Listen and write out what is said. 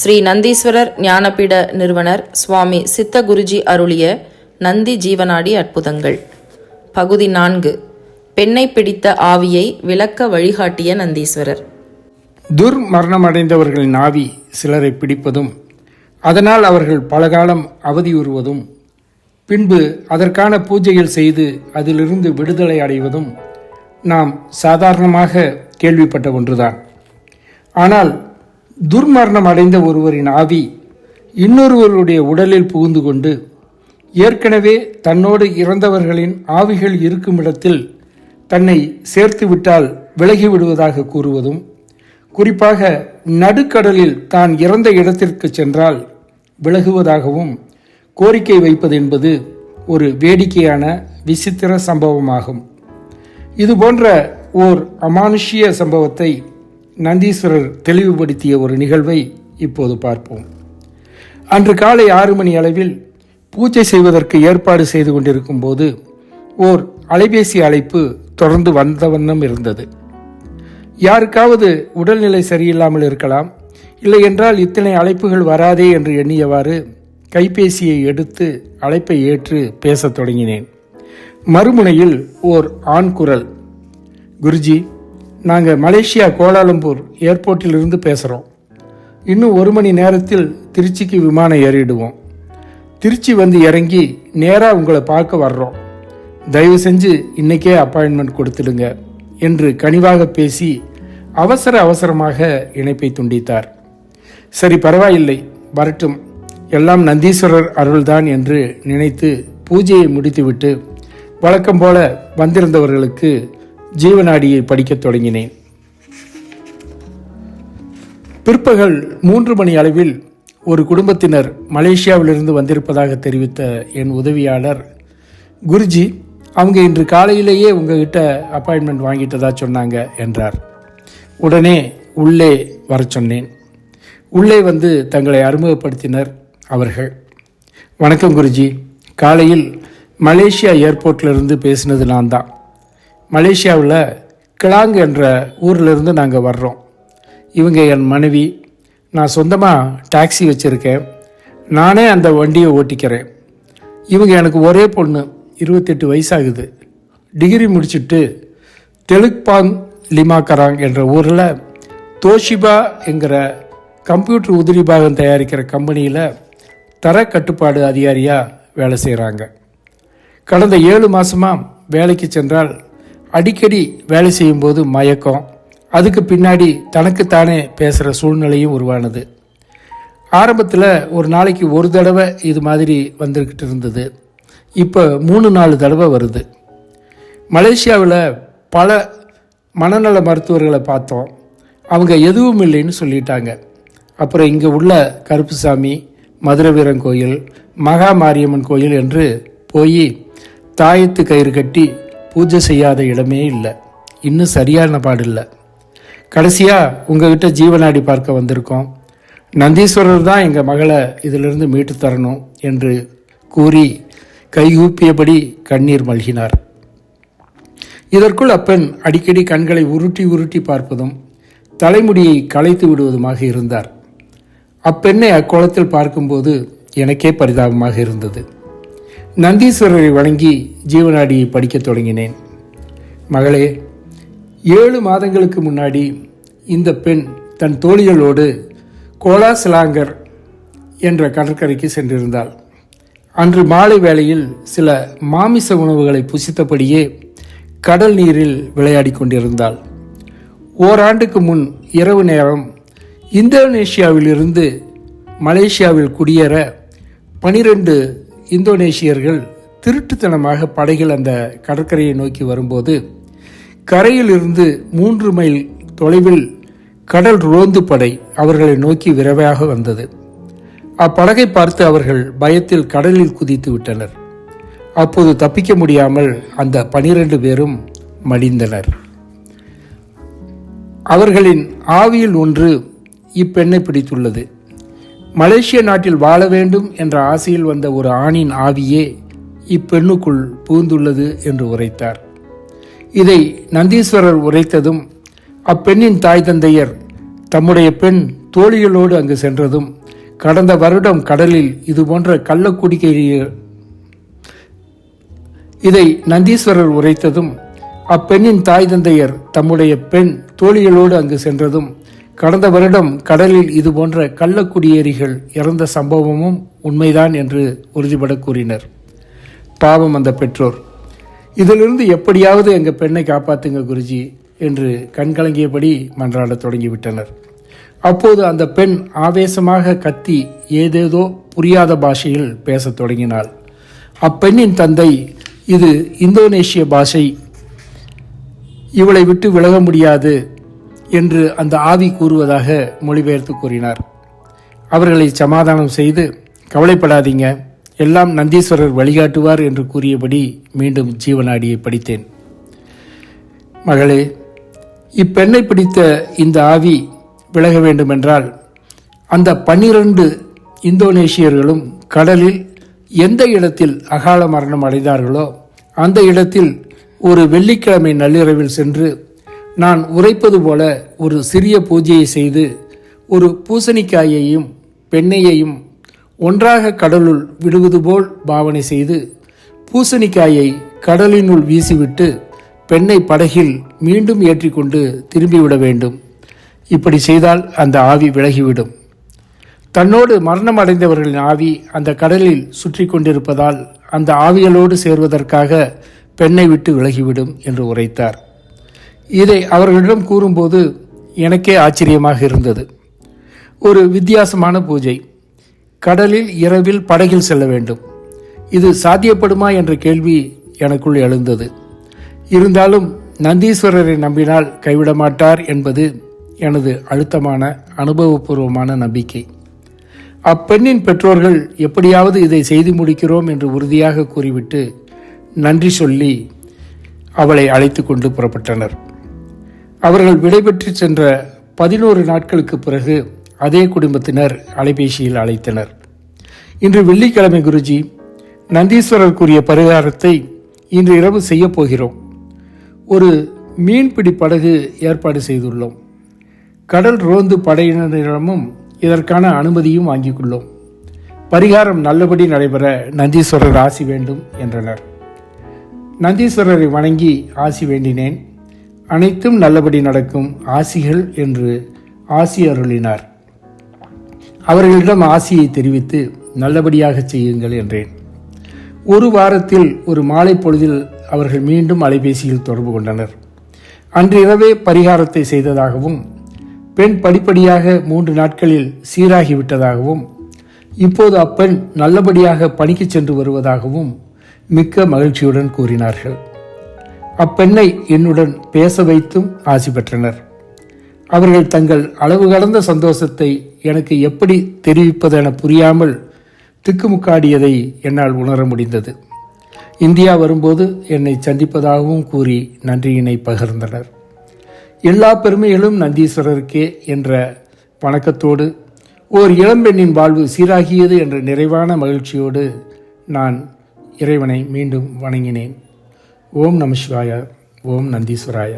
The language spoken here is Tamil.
ஸ்ரீ நந்தீஸ்வரர் ஞானபீட நிறுவனர் சுவாமி சித்த குருஜி அருளிய நந்தி ஜீவனாடி அற்புதங்கள். பகுதி நான்கு. பெண்ணை பிடித்த ஆவியை விளக்க வழிகாட்டிய நந்தீஸ்வரர். துர்மரணமடைந்தவர்களின் ஆவி சிலரை பிடிப்பதும் அதனால் அவர்கள் பலகாலம் அவதியுறுவதும் பின்பு அதற்கான பூஜைகள் செய்து அதிலிருந்து விடுதலை அடைவதும் நாம் சாதாரணமாக கேள்விப்பட்ட ஒன்றுதான். ஆனால் துர்மரணம் அடைந்த ஒருவரின் ஆவி இன்னொருவருடைய உடலில் புகுந்து கொண்டு ஏற்கனவே தன்னோடு இறந்தவர்களின் ஆவிகள் இருக்கும் இடத்தில் தன்னை சேர்த்து விட்டால் விலகி விடுவதாக கூறுவதும் குறிப்பாக நடுக்கடலில் தான் இறந்த இடத்திற்கு சென்றால் விலகுவதாகவும் கோரிக்கை வைப்பது என்பது ஒரு வேடிக்கையான விசித்திர சம்பவமாகும். இதுபோன்ற ஓர் அமானுஷ்ய சம்பவத்தை நந்தீஸ்வரர் தெளிவுபடுத்திய ஒரு நிகழ்வை இப்போது பார்ப்போம். அன்று காலை ஆறு மணி அளவில் பூஜை செய்வதற்கு ஏற்பாடு செய்து கொண்டிருக்கும் போது ஓர் அலைபேசி அழைப்பு தொடர்ந்து வந்த வண்ணம் இருந்தது. யாருக்காவது உடல்நிலை சரியில்லாமல் இருக்கலாம் இல்லை என்றால் இத்தனை அழைப்புகள் வராதே என்று எண்ணியவாறு கைபேசியை எடுத்து அழைப்பை ஏற்று பேசத் தொடங்கினேன். மறுமுனையில் ஓர் ஆண் குரல் குருஜி நாங்கள் மலேசியா கோலாலம்பூர் ஏர்போர்ட்டிலிருந்து பேசுகிறோம் இன்னும் ஒரு மணி நேரத்தில் திருச்சிக்கு விமானம் ஏறிடுவோம். திருச்சி வந்து இறங்கி நேராக உங்களை பார்க்க வர்றோம். தயவு செஞ்சு இன்னைக்கே அப்பாயின்மெண்ட் கொடுத்துடுங்க என்று கனிவாக பேசி அவசர அவசரமாக இணைப்பை துண்டித்தார். சரி பரவாயில்லை. வரட்டும். எல்லாம் நந்தீஸ்வரர் அருள்தான் என்று நினைத்து பூஜையை முடித்துவிட்டு வழக்கம் போல வந்திருந்தவர்களுக்கு ஜீவநாடியை படிக்கத் தொடங்கினேன். பிற்பகல் மூன்று மணி அளவில் ஒரு குடும்பத்தினர் மலேசியாவிலிருந்து வந்திருப்பதாக தெரிவித்த என் உதவியாளர் குருஜி அவங்க இன்று காலையிலேயே உங்ககிட்ட அப்பாயின்மெண்ட் வாங்கிட்டதா சொன்னாங்க என்றார். உடனே உள்ளே வர சொன்னேன். உள்ளே வந்து தங்களை அறிமுகப்படுத்தினர் அவர்கள். வணக்கம் குருஜி. காலையில் மலேசியா ஏர்போர்ட்லேருந்து பேசினது நான் தான். மலேசியாவில் கிளாங் என்ற ஊர்லேருந்து நாங்கள் வர்றோம். இவங்க என் மனைவி. நான் சொந்தமாக டாக்ஸி வச்சுருக்கேன். நானே அந்த வண்டியை ஓட்டிக்கிறேன். இவங்க எனக்கு ஒரே பொண்ணு இருபத்தெட்டு வயசாகுது. டிகிரி முடிச்சுட்டு தெலுக்பாங் லிமாக்கராங் என்ற ஊரில் தோஷிபா என்கிற கம்ப்யூட்டர் உதிரி பாகம் தயாரிக்கிற கம்பெனியில் தர கட்டுப்பாடு அதிகாரியாக வேலை செய்கிறாங்க கடந்த ஏழு மாதமாக வேலைக்கு சென்றால் அடிக்கடி வேலை செய்யும்போது மயக்கம். அதுக்கு பின்னாடி தனக்குத்தானே பேசுகிற சூழ்நிலையும் உருவானது. ஆரம்பத்தில் ஒரு நாளைக்கு ஒரு தடவை இது மாதிரி வந்துக்கிட்டு இருந்தது. இப்போ மூணு நாலு தடவை வருது. மலேசியாவில் பல மனநல மருத்துவர்களை பார்த்தோம். அவங்க எதுவும் இல்லைன்னு சொல்லிட்டாங்க. அப்புறம் இங்கே உள்ள கருப்புசாமி மதுரவீரன் கோயில் மகா மாரியம்மன் கோயில் என்று போய் தாயத்து கயிறு கட்டி பூஜை செய்யாத இடமே இல்லை. இன்னும் சரியான பாடில்லை. கடைசியாக உங்ககிட்ட ஜீவனாடி பார்க்க வந்திருக்கோம். நந்தீஸ்வரர் தான் எங்கள் மகளை இதிலிருந்து மீட்டு தரணும் என்று கூறி கைகூப்பியபடி கண்ணீர் மல்கினார். இதற்குள் அப்பெண் அடிக்கடி கண்களை உருட்டி உருட்டி பார்ப்பதும் தலைமுடியை களைத்து விடுவதுமாக இருந்தார். அப்பெண்ணை அக்கோலத்தில் பார்க்கும்போது எனக்கே பரிதாபமாக இருந்தது. நந்தீஸ்வரரை வணங்கி ஜீவனாடியை படிக்க தொடங்கினேன். மகளே ஏழு மாதங்களுக்கு முன்னாடி இந்த பெண் தன் தோழிகளோடு கோலாசிலாங்கர் என்ற கடற்கரைக்கு சென்றிருந்தாள். அன்று மாலை வேளையில் சில மாமிச உணவுகளை புசித்தபடியே கடல் நீரில் விளையாடி கொண்டிருந்தாள். ஓராண்டுக்கு முன் இரவு நேரம் இந்தோனேஷியாவிலிருந்து மலேசியாவில் குடியேற பனிரெண்டு இந்தோனேஷியர்கள் திருட்டுத்தனமாக படைகள் அந்த கடற்கரையை நோக்கி வரும்போது கரையிலிருந்து மூன்று மைல் தொலைவில் கடல் ரோந்து படை அவர்களை நோக்கி விரைவாக வந்தது. அப்படகை பார்த்து அவர்கள் பயத்தில் கடலில் குதித்து விட்டனர். அப்போது தப்பிக்க முடியாமல் அந்த பனிரெண்டு பேரும் மடிந்தனர். அவர்களின் ஆவியில் ஒன்று இப்பெண்ணை பிடித்துள்ளது. மலேசிய நாட்டில் வாழ வேண்டும் என்ற ஆசையில் வந்த ஒரு ஆணின் ஆவியே இப்பெண்ணுக்குள் புகுந்துள்ளது என்று உரைத்தார். இதை நந்தீஸ்வரர் உரைத்ததும் அப்பெண்ணின் தாய் தந்தையர் தம்முடைய பெண் தோழிகளோடு அங்கு சென்றதும் கடந்த வருடம் கடலில் இது போன்ற கள்ளக்குடிக்கை இதை நந்தீஸ்வரர் உரைத்ததும் அப்பெண்ணின் தாய் தந்தையர் தம்முடைய பெண் தோழிகளோடு அங்கு சென்றதும் கடந்த வருடம் கடலில் இது போன்ற கள்ளக்குடியேறிகள் இறந்த சம்பவமும் உண்மைதான் என்று உறுதிபட கூறினர். பாவம் அந்த பெற்றோர். இதிலிருந்து எப்படியாவது எங்கள் பெண்ணை காப்பாத்துங்க குருஜி என்று கண்கலங்கியபடி மன்றாடத் தொடங்கிவிட்டனர். அப்போது அந்த பெண் ஆவேசமாக கத்தி ஏதேதோ புரியாத பாஷையில் பேசத் தொடங்கினாள். அப்பெண்ணின் தந்தை இது இந்தோனேஷிய பாஷை. இவளை விட்டு விலக முடியாது. என்று அந்த ஆவி கூறுவதாக மொழிபெயர்த்து கூறினார். அவர்களை சமாதானம் செய்து கவலைப்படாதீங்க எல்லாம் நந்தீஸ்வரர் வழிகாட்டுவார் என்று கூறியபடி மீண்டும் ஜீவநாடியை படித்தேன். மகளே இப்பெண்ணை பிடித்த இந்த ஆவி விலக வேண்டுமென்றால் அந்த பன்னிரண்டு இந்தோனேஷியர்களும் கடலில் எந்த இடத்தில் அகால மரணம் அடைந்தார்களோ அந்த இடத்தில் ஒரு வெள்ளிக்கிழமை நள்ளிரவில் சென்று நான் உரைப்பது போல ஒரு சிறிய பூஜையை செய்து ஒரு பூசணிக்காயையும் பெண்ணையையும் ஒன்றாக கடலுள் விடுவது போல் பாவனை செய்து பூசணிக்காயை கடலினுள் வீசிவிட்டு பெண்ணை படகில் மீண்டும் ஏற்றிக்கொண்டு திரும்பிவிட வேண்டும். இப்படி செய்தால் அந்த ஆவி விலகிவிடும். தன்னோடு மரணம் அடைந்தவர்களின் ஆவி அந்த கடலில் சுற்றி கொண்டிருப்பதால் அந்த ஆவிகளோடு சேர்வதற்காக பெண்ணை விட்டு விலகிவிடும் என்று உரைத்தார். இதை அவர்களிடம் கூறும்போது எனக்கே ஆச்சரியமாக இருந்தது. ஒரு வித்தியாசமான பூஜை. கடலில் இரவில் படகில் செல்ல வேண்டும். இது சாத்தியப்படுமா என்ற கேள்வி எனக்குள் எழுந்தது. இருந்தாலும் நந்தீஸ்வரரை நம்பினால் கைவிட மாட்டார் என்பது எனது அழுத்தமான அனுபவபூர்வமான நம்பிக்கை. அப்பெண்ணின் பெற்றோர்கள் எப்படியாவது இதை செய்து முடிக்கிறோம் என்று உறுதியாக கூறிவிட்டு நன்றி சொல்லி அவளை அழைத்து கொண்டு புறப்பட்டனர். அவர்கள் விடைபெற்று சென்ற பதினோரு நாட்களுக்கு பிறகு அதே குடும்பத்தினர் அலைபேசியில் அழைத்தனர். இன்று வெள்ளிக்கிழமை குருஜி நந்தீஸ்வரர் கூறிய பரிகாரத்தை இன்று இரவு செய்யப்போகிறோம் ஒரு மீன்பிடி படகு ஏற்பாடு செய்துள்ளோம். கடல் ரோந்து படையினரிடமும் இதற்கான அனுமதியும் வாங்கிக் கொள்ளோம் பரிகாரம் நல்லபடி நடைபெற நந்தீஸ்வரர் ஆசி வேண்டும் என்றனர். நந்தீஸ்வரரை வணங்கி ஆசி வேண்டினேன். அனைத்தும் நல்லபடி நடக்கும் ஆசிகள் என்று ஆசி அருளினார். அவர்களிடம் ஆசியை தெரிவித்து நல்லபடியாக செய்யுங்கள் என்றேன். ஒரு வாரத்தில் ஒரு மாலை பொழுதில் அவர்கள் மீண்டும் அலைபேசியில் தொடர்பு கொண்டனர். அன்றிரவே பரிகாரத்தை செய்ததாகவும் பெண் படிப்படியாக மூன்று நாட்களில் சீராகிவிட்டதாகவும் இப்போது அப்பெண் நல்லபடியாக பணிக்கு சென்று வருவதாகவும் மிக்க மகிழ்ச்சியுடன் கூறினார்கள். அப்பெண்ணை என்னுடன் பேச வைத்தும் ஆசி பெற்றனர். அவர்கள் தங்கள் அளவு கடந்த சந்தோஷத்தை எனக்கு எப்படி தெரிவிப்பது என புரியாமல் திக்குமுக்காடியதை என்னால் உணர முடிந்தது. இந்தியா வரும்போது என்னை சந்திப்பதாகவும் கூறி நன்றியினை பகிர்ந்தனர். எல்லா பெருமைகளும் நந்தீஸ்வரருக்கே என்ற வணக்கத்தோடு ஓர் இளம்பெண்ணின் வாழ்வு சீராகியது என்ற நிறைவான மகிழ்ச்சியோடு நான் இறைவனை மீண்டும் வணங்கினேன். ఓం నమ శివాయ ఓం నందీశ్వరాయ